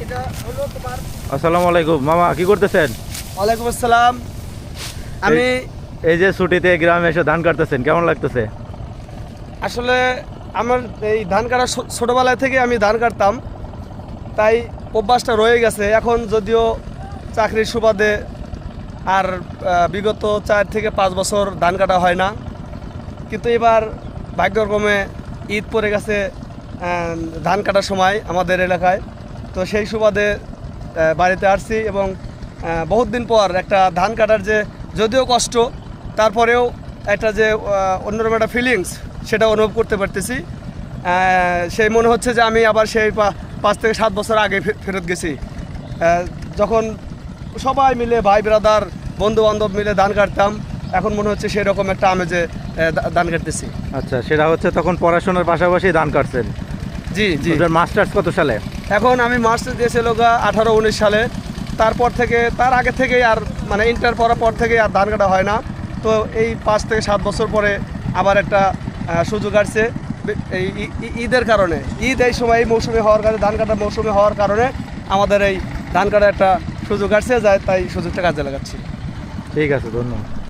এটা হলো তোমার আসসালামু আলাইকুম। মামা কি করতেছেন? ওয়ালাইকুম আসসালাম। আমি এই যে ছুটিতে গ্রামে এসে ধান কাটতেছেন কেমন লাগতেছে? আসলে আমার এই ধান কাটা ছো- ছোটবেলায় থেকে আমি ধান কাটতাম। তাই অভ্যাসটা রয়ে গেছে। এখন যদিও চাকরির সুবাদে আর বিগত চার থেকে পাঁচ বছর ধান কাটা হয় না। কিন্তু এবার ভাগ্যক্রমে ঈদ পড়ে গেছে ধান কাটার সময় আমাদের এলাকায়। তো সেই সুবাদে বাড়িতে আসছি এবং বহুত দিন পর একটা ধান কাটার যে যদিও কষ্ট তারপরেও একটা যে অন্যরকম একটা ফিলিংস সেটা অনুভব করতে পারতেছি। সেই মনে হচ্ছে যে আমি আবার সেই পাঁচ থেকে সাত বছর আগে ফেরত গেছি। যখন সবাই মিলে ভাই ব্রাদার বন্ধু বান্ধব মিলে ধান কাটতাম এখন মনে হচ্ছে সেই রকম একটা আমেজে ধান কাটতেছি। আচ্ছা সেটা হচ্ছে তখন পড়াশোনার পাশাপাশি ধান কাটছেন। জি জি। মাস্টার্স কত সালে? এখন আমি মাস্টার দিয়েছিল গা আঠারো উনিশ সালে। তারপর থেকে, তার আগে থেকেই আর মানে ইন্টার পড়ার পর থেকে আর ধান কাটা হয় না। তো এই পাঁচ থেকে সাত বছর পরে আবার একটা সুযোগ আসছে এই ঈদের কারণে। ঈদ এই সময় এই মৌসুমে হওয়ার কারণে, ধান কাটা মৌসুমে হওয়ার কারণে আমাদের এই ধান কাটার একটা সুযোগ আসছে যায় তাই সুযোগটা কাজে লাগাচ্ছি। ঠিক আছে, ধন্যবাদ।